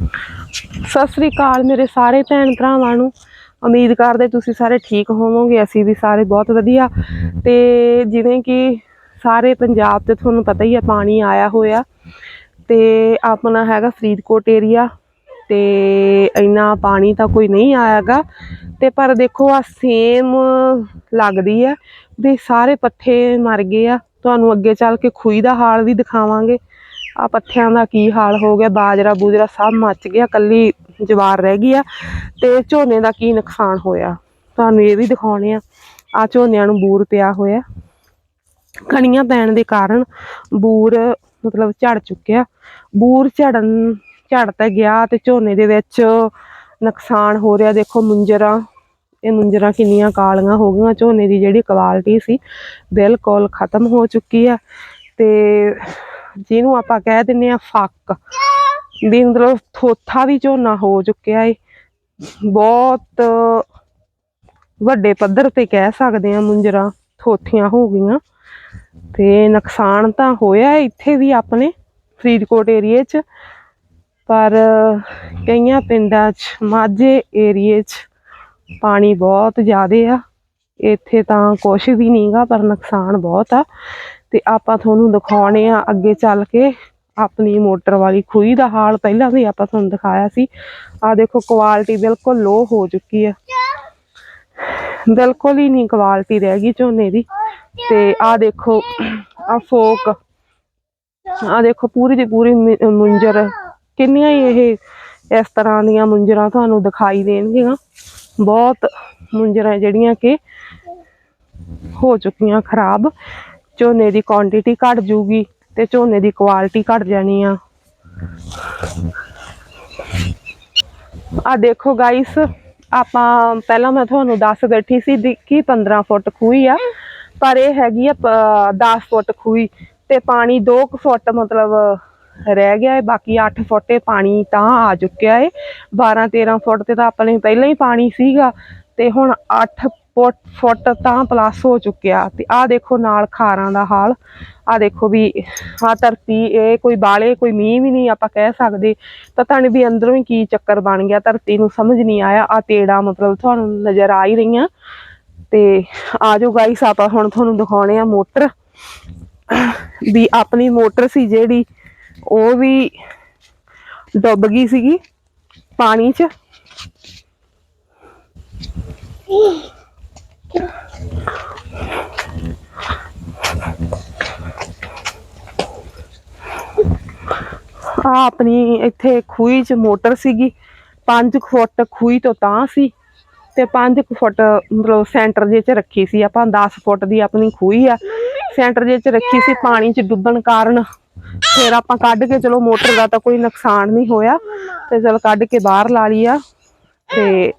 ਸਤਿ ਸ੍ਰੀ ਅਕਾਲ ਮੇਰੇ ਸਾਰੇ ਭੈਣ ਭਰਾਵਾਂ ਨੂੰ। ਉਮੀਦ ਕਰਦੇ ਤੁਸੀਂ ਸਾਰੇ ਠੀਕ ਹੋਵੋਗੇ, ਅਸੀਂ ਵੀ ਸਾਰੇ ਬਹੁਤ ਵਧੀਆ। ਤੇ ਜਿਵੇਂ ਕਿ ਸਾਰੇ ਪੰਜਾਬ ਤੇ ਤੁਹਾਨੂੰ ਪਤਾ ਹੀ ਹੈ ਪਾਣੀ ਆਇਆ ਹੋਇਆ। ਤੇ ਆਪਣਾ ਹੈਗਾ ਫਰੀਦਕੋਟ ਏਰੀਆ ਤੇ ਇੰਨਾ ਪਾਣੀ ਤਾਂ ਕੋਈ ਨਹੀਂ ਆਇਆਗਾ। ਤੇ ਪਰ ਦੇਖੋ ਆ ਸੇਮ ਲੱਗਦੀ ਹੈ ਵੀ ਸਾਰੇ ਪੱਠੇ ਮਰ ਗਏ ਆ। ਤੁਹਾਨੂੰ ਅੱਗੇ ਚੱਲ ਕੇ ਖੂਹੀ ਦਾ ਹਾਲ ਵੀ ਦਿਖਾਵਾਂਗੇ। ਆ ਪੱਥਿਆਂ ਦਾ ਕੀ ਹਾਲ ਹੋ ਗਿਆ, ਬਾਜਰਾ ਬੂਜਰਾ ਸਭ ਮੱਚ ਗਿਆ ਕੱਲੀ ਜਵਾਰ ਰਹਿ ਗਈ ਆ ਤੇ ਝੋਨੇ ਦਾ ਕੀ ਨੁਕਸਾਨ ਹੋਇਆ? ਤੁਹਾਨੂੰ ਇਹ ਵੀ ਦਿਖਾਉਣੇ ਆ। ਆ ਝੋਨਿਆਂ ਨੂੰ ਬੂਰ ਪਿਆ ਹੋਇਆ। ਕਣੀਆਂ ਪੈਣ ਦੇ ਕਾਰਨ ਬੂਰ ਮਤਲਬ ਝੜ ਚੁੱਕਿਆ। ਬੂਰ ਝੜਨ, ਝੜ ਤਾਂ ਗਿਆ ਤੇ ਝੋਨੇ ਦੇ ਵਿੱਚ ਨੁਕਸਾਨ ਹੋ ਰਿਹਾ। ਦੇਖੋ ਮੁੰਜਰਾ, ਇਹ ਮੁੰਜਰਾ ਕਿੰਨੀਆਂ ਕਾਲੀਆਂ ਹੋ ਗਈਆਂ। ਝੋਨੇ ਦੀ ਜਿਹੜੀ ਕੁਆਲਿਟੀ ਸੀ ਬਿਲਕੁਲ ਖਤਮ ਹੋ ਚੁੱਕੀ ਆ ਤੇ ਜਿਹਨੂੰ ਆਪਾਂ ਕਹਿ ਦਿੰਨੇ ਆ ਫੱਕ। ਵੀ ਮਤਲਬ ਥੋਥਾ ਵੀ ਝੋਨਾ ਹੋ ਚੁੱਕਿਆ ਏ। ਬਹੁਤ ਵੱਡੇ ਪੱਧਰ ਤੇ ਕਹਿ ਸਕਦੇ ਆ ਮੁੰਜਰਾ, ਥੋਥੀਆਂ ਹੋ ਗਈਆਂ। ਤੇ ਨੁਕਸਾਨ ਤਾਂ ਹੋਇਆ ਇੱਥੇ ਵੀ ਆਪਣੇ, ਫਰੀਦਕੋਟ ਏਰੀਏ 'ਚ। ਪਰ ਕਈਆਂ ਪਿੰਡਾਂ 'ਚ, ਮਾਝੇ ਏਰੀਏ 'ਚ ਪਾਣੀ ਬਹੁਤ ਜ਼ਿਆਦਾ ਆ। ਇੱਥੇ ਤਾਂ ਕੁਛ ਵੀ ਨਹੀਂਗਾ ਪਰ ਨੁਕਸਾਨ ਬਹੁਤ ਆ। ਤੇ ਆਪਾਂ ਤੁਹਾਨੂੰ ਦਿਖਾਉਣੇ ਆ ਅੱਗੇ ਚੱਲ ਕੇ ਆਪਣੀ ਮੋਟਰ ਵਾਲੀ ਖੂਹੀ ਦਾ ਹਾਲ। ਪਹਿਲਾਂ ਵੀ ਆਪਾਂ ਤੁਹਾਨੂੰ ਦਿਖਾਇਆ ਸੀ। ਆ ਦੇਖੋ ਕੁਆਲਿਟੀ ਬਿਲਕੁਲ ਲੋ ਹੋ ਚੁੱਕੀ ਹੈ ਬਿਲਕੁਲ ਹੀ ਨਹੀਂ ਕੁਆਲਿਟੀ ਰਹਿ ਗਈ ਝੋਨੇ ਦੀ। ਤੇ ਆ ਦੇਖੋ, ਆ ਫੋਕ। ਆ ਦੇਖੋ, ਪੂਰੀ ਦੀ ਪੂਰੀ ਮੁੰਜਰ। ਕਿੰਨੀਆਂ ਹੀ ਇਹ ਇਸ ਤਰ੍ਹਾਂ ਦੀਆਂ ਮੁੰਜਰਾਂ ਤੁਹਾਨੂੰ ਦਿਖਾਈ ਦੇਣਗੀਆਂ। ਬਹੁਤ ਮੁੰਜਰਾਂ ਜਿਹੜੀਆਂ ਕਿ ਹੋ ਚੁੱਕੀਆਂ ਖਰਾਬ। ਝੋਨੇ ਦੀ ਕੁਆਂਟੀਟੀ ਘਟ ਜੂਗੀ ਤੇ ਝੋਨੇ ਦੀ ਕੁਆਲਿਟੀ ਘਟ ਜਾਣੀ ਆ। ਆ ਦੇਖੋ ਗਾਇਸ ਆਪਾਂ ਪਹਿਲਾਂ ਮੈਂ ਤੁਹਾਨੂੰ ਦੱਸ ਬੈਠੀ ਸੀ ਦੀ- ਕਿ 15 ਫੁੱਟ ਖੂਹੀ ਆ, ਪਰ ਇਹ ਹੈਗੀ ਆ ਪ- 10 ਫੁੱਟ ਖੂਹੀ ਤੇ ਪਾਣੀ 2 ਫੁੱਟ ਮਤਲਬ ਰਹਿ ਗਿਆ ਹੈ ਬਾਕੀ 8 ਫੁੱਟੇ ਪਾਣੀ ਤਾਂ ਆ ਚੁੱਕਿਆ ਹੈ 12 13 ਫੁੱਟ ਤੇ ਤਾਂ ਆਪਣੇ ਪਹਿਲਾਂ ਹੀ ਪਾਣੀ ਸੀਗਾ ਤੇ ਹੁਣ 8 ਫੁੱਟ ਫੁੱਟ ਤਾਂ ਪਲੱਸ ਹੋ ਚੁੱਕਿਆ ਤੇ ਆਹ ਦੇਖੋ ਨਾਲ ਖਾਰਾਂ ਦਾ ਹਾਲ। ਆਹ ਦੇਖੋ ਵੀ ਆਹ ਧਰਤੀ, ਇਹ ਕੋਈ ਬਾਲੇ, ਕੋਈ ਮੀਂਹ ਵੀ ਨਹੀਂ ਆਪਾਂ ਕਹਿ ਸਕਦੇ। ਪਤਾ ਨਹੀਂ ਵੀ ਅੰਦਰੋਂ ਹੀ ਕੀ ਚੱਕਰ ਬਣ ਗਿਆ, ਧਰਤੀ ਨੂੰ ਸਮਝ ਨਹੀਂ ਆਇਆ। ਆ ਤੇੜਾ ਮਤਲਬ ਤੁਹਾਨੂੰ ਨਜ਼ਰ ਆ ਹੀ ਰਹੀਆਂ। ਤੇ ਆਜੋ ਗਾਈਸ ਆਪਾਂ ਹੁਣ ਤੁਹਾਨੂੰ ਦਿਖਾਉਣੇ ਆ ਮੋਟਰ। ਵੀ ਆਪਣੀ ਮੋਟਰ ਸੀ ਜਿਹੜੀ, ਉਹ ਵੀ ਡੁੱਬ ਗਈ ਸੀਗੀ ਪਾਣੀ 'ਚ। ਆ ਆਪਣੀ ਇੱਥੇ ਖੂਹੀ 'ਚ ਮੋਟਰ ਸੀਗੀ। 5 ਫੁੱਟ ਖੂਹੀ ਤੋਂ ਤਾਂ ਸੀ ਤੇ 5 ਫੁੱਟ ਮਤਲਬ ਸੈਂਟਰ ਜੇ 'ਚ ਰੱਖੀ ਸੀ। ਆਪਾਂ 10 ਫੁੱਟ ਦੀ ਆਪਣੀ ਖੂਹੀ ਆ। ਸੈਂਟਰ ਜੇ 'ਚ ਰੱਖੀ ਸੀ ਪਾਣੀ 'ਚ ਡੁੱਬਣ ਕਾਰਨ। ਫਿਰ ਆਪਾਂ ਕੱਢ ਕੇ ਚਲੋ ਮੋਟਰ ਦਾ ਤਾਂ ਕੋਈ ਨੁਕਸਾਨ ਨਹੀਂ ਹੋਇਆ। ਤੇ ਚਲ ਕੱਢ ਕੇ ਬਾਹਰ ਲਾ ਲਈ ਆ ਤੇ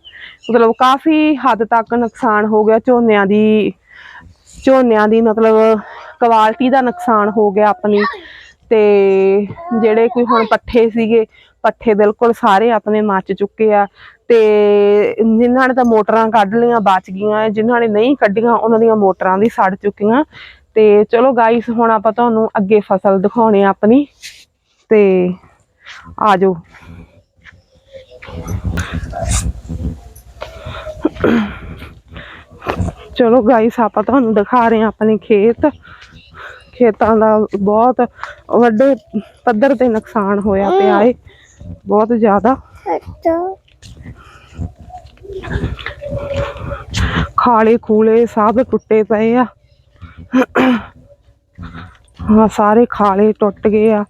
ਮਤਲਬ ਕਾਫੀ ਹੱਦ ਤੱਕ ਨੁਕਸਾਨ ਹੋ ਗਿਆ ਝੋਨਿਆਂ ਦੀ ਝੋਨਿਆਂ ਦੀ ਮਤਲਬ ਕੁਆਲਿਟੀ ਦਾ ਨੁਕਸਾਨ ਹੋ ਗਿਆ ਆਪਣੀ। ਤੇ ਜਿਹੜੇ ਕੋਈ ਹੁਣ ਪੱਠੇ ਸੀਗੇ, ਪੱਠੇ ਬਿਲਕੁਲ ਸਾਰੇ ਆਪਣੇ ਮੱਚ ਚੁੱਕੇ ਆ। ਤੇ ਜਿਨ੍ਹਾਂ ਨੇ ਤਾਂ ਮੋਟਰਾਂ ਕੱਢ ਲਈਆਂ, ਬਚ ਗਈਆਂ। ਜਿਨ੍ਹਾਂ ਨੇ ਨਹੀਂ ਕੱਢੀਆਂ, ਉਹਨਾਂ ਦੀਆਂ ਮੋਟਰਾਂ ਵੀ ਸੜ ਚੁੱਕੀਆਂ। ਤੇ ਚਲੋ ਗਾਈਸ ਹੁਣ ਆਪਾਂ ਤੁਹਾਨੂੰ ਅੱਗੇ ਫਸਲ ਦਿਖਾਉਣੇ ਆ ਆਪਣੀ। ਤੇ ਆਜੋ ਚਲੋ ਗਾਈਸ ਆਪਾਂ ਤੁਹਾਨੂੰ ਦਿਖਾ ਰਹੇ ਹਾਂ ਆਪਣੇ ਖੇਤ। ਖੇਤਾਂ ਦਾ ਬਹੁਤ ਵੱਡੇ ਪੱਧਰ ਤੇ ਨੁਕਸਾਨ ਹੋਇਆ ਪਿਆ ਏ। ਬਹੁਤ ਜ਼ਿਆਦਾ। ਖਾਲੇ ਖੂਲੇ ਸਭ ਟੁੱਟੇ ਪਏ ਆ। ਹਾਂ ਸਾਰੇ ਖਾਲੇ ਟੁੱਟ ਗਏ ਆ।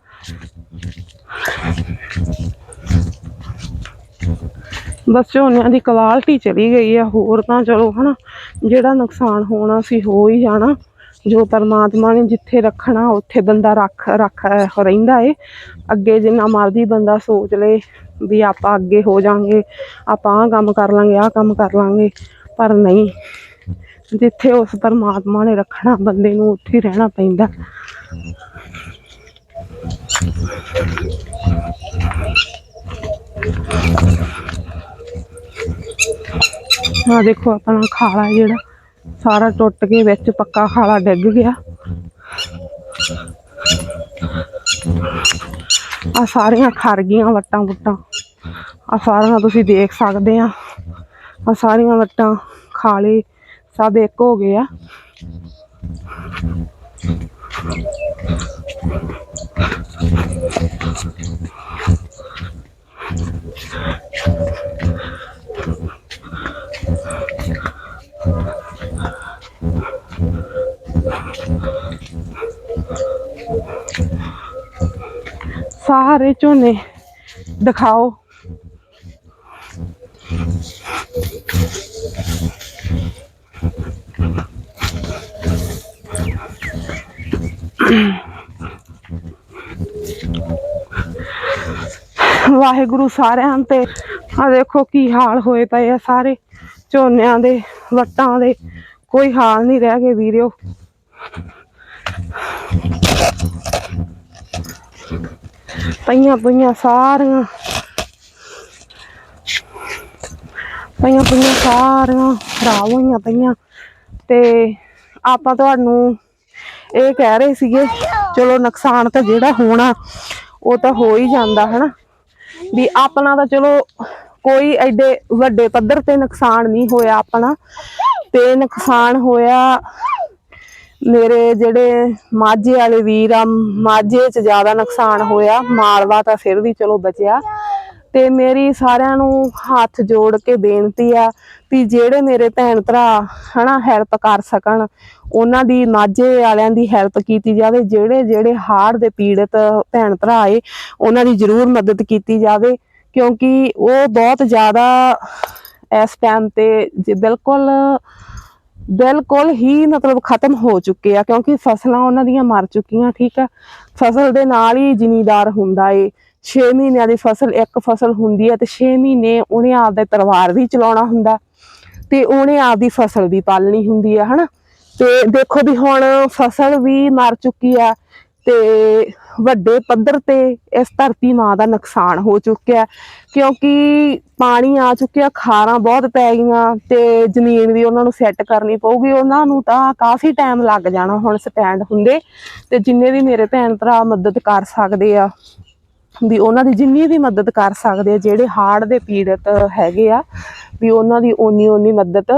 ਬਸ ਝੋਨਿਆਂ ਦੀ ਕੁਆਲਿਟੀ ਚਲੀ ਗਈ ਆ, ਹੋਰ ਤਾਂ ਚਲੋ ਹਨਾ, ਜਿਹੜਾ ਨੁਕਸਾਨ ਹੋਣਾ ਸੀ ਹੋ ਹੀ ਜਾਣਾ। ਜੋ ਪਰਮਾਤਮਾ ਨੇ ਜਿੱਥੇ ਰੱਖਣਾ, ਉੱਥੇ ਬੰਦਾ ਰੱਖ ਰੱਖ ਰਹਿੰਦਾ ਏ। ਅੱਗੇ ਜਿੰਨਾ ਮਰਜ਼ੀ ਬੰਦਾ ਸੋਚ ਲੇ ਵੀ ਆਪਾਂ ਅੱਗੇ ਹੋ ਜਾਾਂਗੇ ਆਪਾਂ ਆਹ ਕੰਮ ਕਰ ਲਾਂਗੇ, ਆਹ ਕੰਮ ਕਰ ਲਾਂਗੇ, ਪਰ ਨਹੀਂ। ਜਿੱਥੇ ਉਸ ਪਰਮਾਤਮਾ ਨੇ ਰੱਖਣਾ, ਬੰਦੇ ਨੂੰ ਉੱਥੇ ਹੀ ਰਹਿਣਾ ਪੈਂਦਾ। ਆ ਦੇਖੋ ਆਪਣਾ ਖਾਲਾ ਜਿਹੜਾ, ਸਾਰਾ ਟੁੱਟ ਕੇ ਵਿੱਚ ਪੱਕਾ ਖਾਲਾ ਡਿੱਗ ਗਿਆ। ਆ ਸਾਰੀਆਂ ਖਰ ਗਈਆਂ ਵੱਟਾਂ ਵੁੱਟਾਂ ਆ ਸਾਰੀਆਂ ਤੁਸੀਂ ਦੇਖ ਸਕਦੇ ਆ। ਆ ਸਾਰੀਆਂ ਵੱਟਾਂ ਖਾਲੇ ਸਭ ਇੱਕ ਹੋ ਗਏ ਆ। ਸਾਰੇ ਝੋਨੇ ਦਿਖਾਓ। ਵਾਹਿਗੁਰੂ ਸਾਰਿਆਂ ਤੇ। ਆ ਦੇਖੋ ਕੀ ਹਾਲ ਹੋਏ ਪਏ ਆ ਸਾਰੇ ਝੋਨਿਆਂ ਦੇ, ਵੱਟਾਂ ਦੇ। ਕੋਈ ਹਾਲ ਨਹੀਂ ਰਹਿ ਗਏ ਵੀਰਿਓ। ਪਈਆਂ ਪਈਆਂ ਸਾਰੀਆਂ। ਪਈਆਂ ਪਈਆਂ ਸਾਰੀਆਂ, ਖਰਾਬ ਹੋਈਆਂ ਪਈਆਂ। ਤੇ ਆਪਾਂ ਤੁਹਾਨੂੰ ਇਹ ਕਹਿ ਰਹੇ ਸੀਗੇ, ਚਲੋ ਨੁਕਸਾਨ ਤਾਂ ਜਿਹੜਾ ਹੋਣਾ, ਉਹ ਤਾਂ ਹੋ ਹੀ ਜਾਂਦਾ, ਹਨਾ? ਵੀ ਆਪਣਾ ਤਾਂ ਚਲੋ ਕੋਈ ਐਡੇ ਵੱਡੇ ਪੱਧਰ ਤੇ ਨੁਕਸਾਨ ਨਹੀਂ ਹੋਇਆ ਆਪਣਾ। ਤੇ ਨੁਕਸਾਨ ਹੋਇਆ ਮੇਰੇ ਜਿਹੜੇ ਮਾਝੇ ਵਾਲੇ ਵੀਰ ਆ, ਮਾਝੇ 'ਚ ਜ਼ਿਆਦਾ ਨੁਕਸਾਨ ਹੋਇਆ, ਮਾਲਵਾ ਤਾਂ ਫਿਰ ਵੀ ਚਲੋ ਬਚਿਆ। ਤੇ ਮੇਰੀ ਸਾਰਿਆਂ ਨੂੰ ਹੱਥ ਜੋੜ ਕੇ ਬੇਨਤੀ ਆ ਵੀ ਜਿਹੜੇ ਮੇਰੇ ਭੈਣ ਭਰਾ ਹਨਾ ਹੈਲਪ ਕਰ ਸਕਣ, ਉਹਨਾਂ ਦੀ ਮਾਝੇ ਵਾਲਿਆਂ ਦੀ ਹੈਲਪ ਕੀਤੀ ਜਾਵੇ, ਜਿਹੜੇ ਜਿਹੜੇ ਹਾਰ ਦੇ ਪੀੜਤ ਭੈਣ ਭਰਾ ਏ, ਉਹਨਾਂ ਦੀ ਜ਼ਰੂਰ ਮਦਦ ਕੀਤੀ ਜਾਵੇ, ਕਿਉਂਕਿ ਉਹ ਬਹੁਤ ਜ਼ਿਆਦਾ ਇਸ ਟਾਈਮ ਤੇ ਬਿਲਕੁਲ ਬਿਲਕੁਲ ਹੀ ਮਤਲਬ ਖਤਮ ਹੋ ਚੁੱਕੇ ਆ, ਕਿਉਂਕਿ ਫਸਲਾਂ ਉਹਨਾਂ ਦੀਆਂ ਮਰ ਚੁੱਕੀਆਂ, ਠੀਕ ਆ। ਫਸਲ ਦੇ ਨਾਲ ਹੀ ਜ਼ਿਮੀਦਾਰ ਹੁੰਦਾ ਏ। 6 ਮਹੀਨਿਆਂ ਦੀ ਫਸਲ, ਇੱਕ ਫਸਲ ਹੁੰਦੀ ਹੈ ਤੇ 6 ਮਹੀਨੇ ਉਹਨੇ ਆਪਦਾ ਪਰਿਵਾਰ ਵੀ ਚਲਾਉਣਾ ਹੁੰਦਾ, ਤੇ ਉਹਨੇ ਆਪਦੀ ਫਸਲ ਵੀ ਪਾਲਣੀ ਹੁੰਦੀ ਆ, ਹਨਾ। ਤੇ ਦੇਖੋ ਵੀ ਹੁਣ ਫਸਲ ਵੀ ਮਰ ਚੁੱਕੀ ਆ, ਤੇ ਵੱਡੇ ਪੱਧਰ ਤੇ ਇਸ ਧਰਤੀ ਮਾਂ ਦਾ ਨੁਕਸਾਨ ਹੋ ਚੁੱਕਿਆ ਕਿਉਂਕਿ ਪਾਣੀ ਆ ਚੁੱਕਿਆ, ਖਾਰਾਂ ਬਹੁਤ ਪੈ ਗਈਆਂ ਤੇ ਜ਼ਮੀਨ ਵੀ ਉਹਨਾਂ ਨੂੰ ਸੈੱਟ ਕਰਨੀ ਪਊਗੀ। ਉਹਨਾਂ ਨੂੰ ਤਾਂ ਕਾਫੀ ਟਾਈਮ ਲੱਗ ਜਾਣਾ ਹੁਣ ਸਟੈਂਡ ਹੁੰਦੇ ਤੇ ਜਿੰਨੇ ਵੀ ਮੇਰੇ ਭੈਣ ਭਰਾ ਮਦਦ ਕਰ ਸਕਦੇ ਆ, ਵੀ ਉਹਨਾਂ ਦੀ ਜਿੰਨੀ ਵੀ ਮਦਦ ਕਰ ਸਕਦੇ ਆ, ਜਿਹੜੇ ਹਾਰਟ ਦੇ ਪੀੜਤ ਹੈਗੇ ਆ, ਵੀ ਉਹਨਾਂ ਦੀ ਓਨੀ ਓਨੀ ਮਦਦ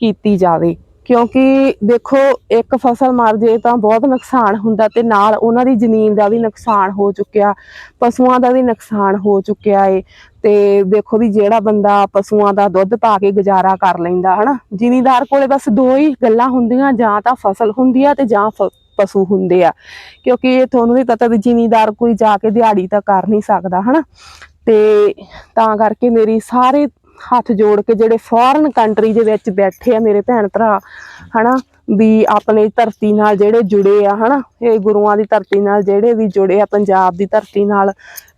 ਕੀਤੀ ਜਾਵੇ। ਕਿਉਂਕਿ ਦੇਖੋ, ਇੱਕ ਫਸਲ ਮਰ ਜੇ ਤਾਂ ਬਹੁਤ ਨੁਕਸਾਨ ਹੁੰਦਾ ਤੇ ਨਾਲ ਉਹਨਾਂ ਦੀ ਜ਼ਮੀਨ ਦਾ ਵੀ ਨੁਕਸਾਨ ਹੋ ਚੁੱਕਿਆ, ਪਸ਼ੂਆਂ ਦਾ ਵੀ ਨੁਕਸਾਨ ਹੋ ਚੁੱਕਿਆ ਏ। ਤੇ ਦੇਖੋ ਵੀ ਜਿਹੜਾ ਬੰਦਾ ਪਸ਼ੂਆਂ ਦਾ ਦੁੱਧ ਪਾ ਕੇ ਗੁਜ਼ਾਰਾ ਕਰ ਲੈਂਦਾ, ਹਨਾ? ਜ਼ਿਮੀਂਦਾਰ ਕੋਲੇ ਬਸ ਦੋ ਹੀ ਗੱਲਾਂ ਹੁੰਦੀਆਂ, ਜਾਂ ਤਾਂ ਫਸਲ ਹੁੰਦੀ ਆ ਤੇ ਜਾਂ ਫ- ਪਸ਼ੂ ਹੁੰਦੇ ਆ। ਕਿਉਂਕਿ ਇਹ ਤੁਹਾਨੂੰ ਵੀ ਪਤਾ ਵੀ ਜ਼ਿਮੀਂਦਾਰ ਕੋਈ ਜਾ ਕੇ ਦਿਹਾੜੀ ਤਾਂ ਕਰ ਨਹੀਂ ਸਕਦਾ, ਹਨਾ? ਤੇ ਤਾਂ ਕਰਕੇ ਮੇਰੀ ਸਾਰੇ ਹੱਥ ਜੋੜ ਕੇ ਜਿਹੜੇ ਫੋਰਨ ਕੰਟਰੀ ਦੇ ਵਿੱਚ ਬੈਠੇ ਆ ਮੇਰੇ ਭੈਣ ਭਰਾ, ਹਨਾ? ਵੀ ਆਪਣੇ ਧਰਤੀ ਨਾਲ ਜਿਹੜੇ ਜੁੜੇ ਆ, ਹਨਾ? ਇਹ ਗੁਰੂਆਂ ਦੀ ਧਰਤੀ ਨਾਲ ਜਿਹੜੇ ਵੀ ਜੁੜੇ ਆ, ਪੰਜਾਬ ਦੀ ਧਰਤੀ ਨਾਲ,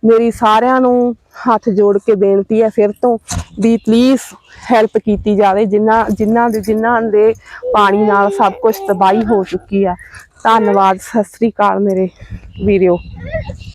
ਮੇਰੀ ਸਾਰਿਆਂ ਨੂੰ ਹੱਥ ਜੋੜ ਕੇ ਬੇਨਤੀ ਹੈ ਫਿਰ ਤੋਂ ਵੀ ਪਲੀਜ਼ ਹੈਲਪ ਕੀਤੀ ਜਾਵੇ ਜਿਨ੍ਹਾਂ ਜਿਨ੍ਹਾਂ ਦੇ ਜਿਨ੍ਹਾਂ ਦੇ ਪਾਣੀ ਨਾਲ ਸਭ ਕੁਝ ਤਬਾਹੀ ਹੋ ਚੁੱਕੀ ਆ। ਧੰਨਵਾਦ, ਸਤਿ ਸ੍ਰੀ ਅਕਾਲ ਮੇਰੇ ਵੀਰਿਓ।